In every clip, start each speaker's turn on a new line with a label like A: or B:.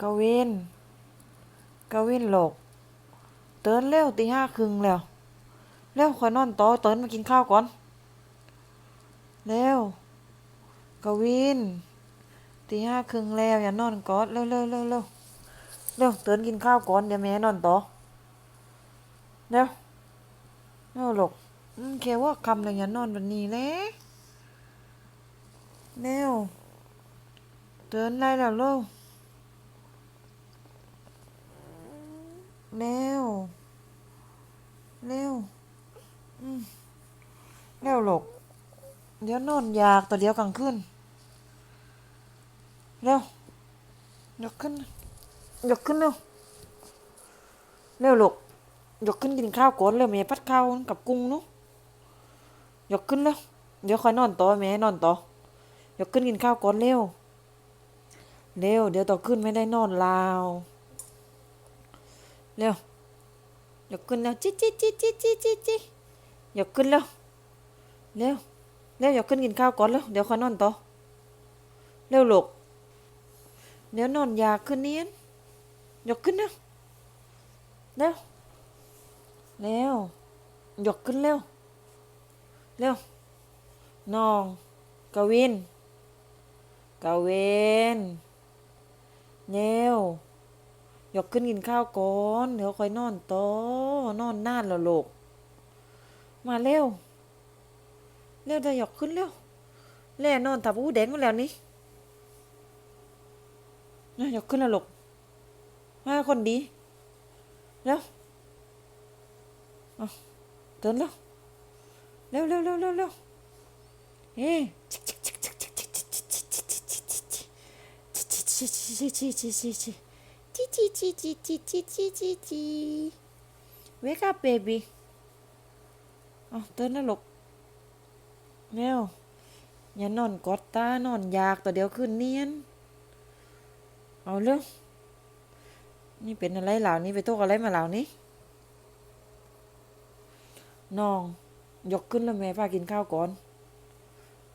A: กวิน กวินหลก เตือนเร็วตีห้าครึ่งแล้ว เร็วคอยนอนต่อเตือนมากินข้าวก่อน เร็ว กวินตีห้าครึ่งแล้วอย่านอนก่อนเร็วเร็วเร็วเร็วเร็วเตือนกินข้าวก่อนเดี๋ยวแม่นอนต่อ เร็ว เร็วหลกอืมแค่ว่าคำเลยอย่านอนวันนี้แหละเร็วเตือนได้แล้วเร็ เร็ว เร็ว อืมเร็วหลกเดี๋ยวนอนอยากแต่เดียวกลางคืนเร็วยกขึ้นยกขึ้นเร็วเร็วหลกยกขึ้นกินข้าวก่อนเร็วแม่พัดข้าวกับกุ้งนุยกขึ้นเร็วเดี๋ยวคอยนอนต่อแม่นอนต่อยกขึ้นกินข้าวก่อนเร็วเร็วเดี๋ยวต่อขึ้นไม่ได้นอนลาว เร็วยกขึ้นแล้วจิจิจิจิจิจิจิยกขึ้นแล้วเร็วเร็วยกขึ้นกินข้าวก่อนแล้วเดี๋ยวค่อยนอนต่อเร็วหลกเดี๋ยวนอนยาขึ้นเนียนยกขึ้นแล้วเร็วเร็วยกขึ้นเร็วเร็วน้องกวินกวินเร็ว ยกขึ้นกินข้าวก่อนเดี๋ยวค่อยนอนต่อนอนนานแล้วลูกมาเร็วเร็วจะยกขึ้นเร็วแล่นอนทับอู้แดงมาแล้วนี่นะยกขึ้นแล้วลูกมาคนดีเร็วเอาเตือนเร็วเร็วเร็วเร็วเร็วเร็วเฮ้ Chi chi chi chi chi chi chi chi chi Wake up baby เอตื่นนะลูกเร็วอย่านอนกอดตานอนยากต่เดียวขึ้นเนียน เอาเร็วนี่เป็นอะไรเหล่านี้ไปโทษอะไรมาเหล่านี้น้อง ยกขึ้นแล้วแม่พากินข้าวก่อน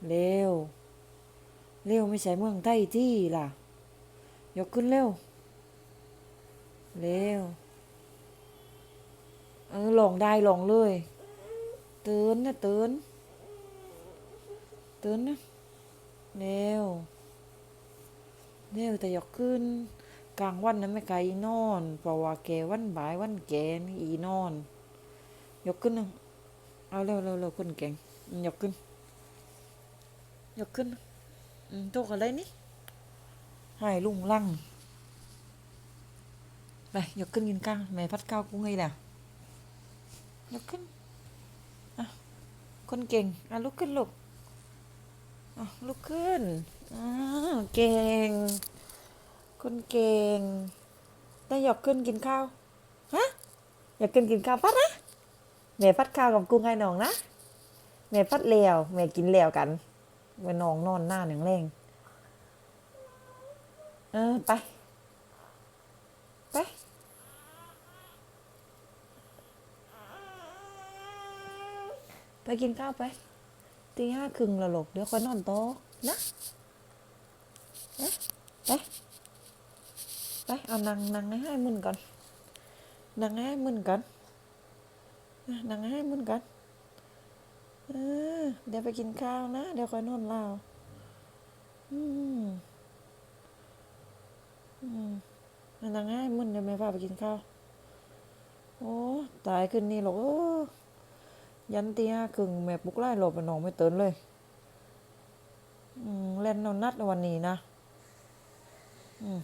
A: เร็ว เร็วไม่ใช่เมืองไทยที่ล่ะ ยกขึ้นเร็ว เร็วเออลงได้ลงเลยตื่นนะตื่นตื่นนะเร็วเร็วแต่อยากขึ้น กลางวันนั้นไม่ไกลอีนอนเพราะว่าแกวันบ่ายวันแกนอีนอนยกขึ้นนะเอาเร็วเร็วเร็วคนเก่งอืมยกขึ้นยกขึ้นอืมโตอะไรนี่ให้ลุงลัง ไปยกขึ้นกินข้าวแม่พัดข้าวกุ้งให้แล้วยกขึ้น อะ คนเก่ง อะลุกขึ้นลูก อะลุกขึ้น อ่าเก่ง คนเก่ง ได้ยกขึ้นกินข้าว ฮะ อยากขึ้นกินข้าวพัดนะแม่พัดข้าวกับกุ้งให้น้องนะแม่พัดเลวแม่กินแล้วกันไว้น้องนอนหน้าหนึ่งแรงเออไป ไปกินข้าวไปตีห้าครึ่งและลูกเดี๋ยวค่อยนอนโตอนะนะไปไปเอานังนังให้มึนก่อนนังให้มึนก่อนหนังให้มึนก่อนเดี๋ยวไปกินข้าวนะ เดี๋ยวค่อยนอนเล่าอืมอืมนังให้มึนเดี๋ยวแม่พาไปกินข้าวโอ้ตายขึ้นนี่หรอกเออ ยันตีห้าครึ่งแม่ปลุกไล่หลบไปน้องไม่ตื่นเลยอืมเล่นนอนนัดวันนี้นะ อืม